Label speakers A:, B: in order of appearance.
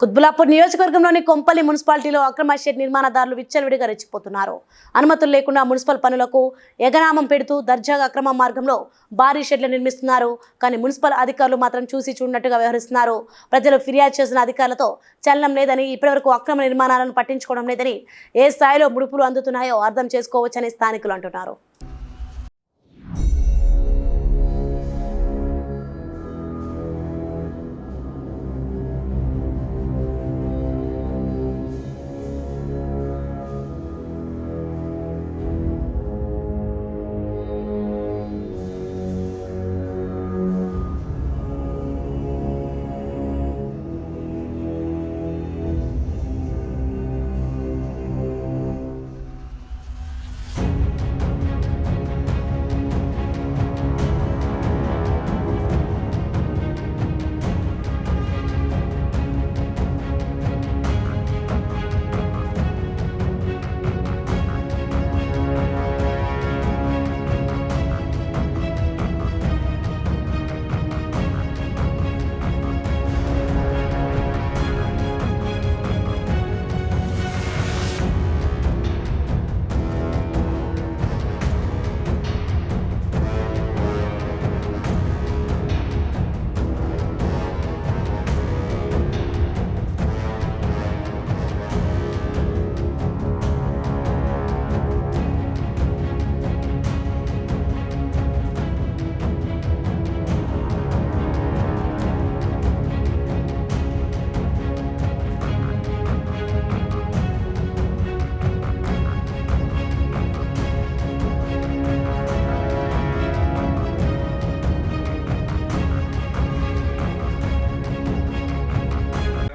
A: కుత్బులాపూర్ నియోజకవర్గంలోని కొంపల్లి మున్సిపాలిటీలో అక్రమ షెడ్ నిర్మాణదారులు విచ్చలవిడిగా రెచ్చిపోతున్నారు. అనుమతులు లేకుండా మున్సిపల్ పనులకు ఎగనామం పెడుతూ దర్జాగా అక్రమ మార్గంలో భారీ షెడ్లు నిర్మిస్తున్నారు. కానీ మున్సిపల్ అధికారులు మాత్రం చూసి చూడనట్టుగా వ్యవహరిస్తున్నారు. ప్రజలు ఫిర్యాదు చేసిన అధికారులతో చలనం లేదని ఇప్పటివరకు అక్రమ నిర్మాణాలను పట్టించుకోవడం లేదని ఏ స్థాయిలో ముడుపులు అందుతున్నాయో అర్థం చేసుకోవచ్చని స్థానికులు అంటున్నారు.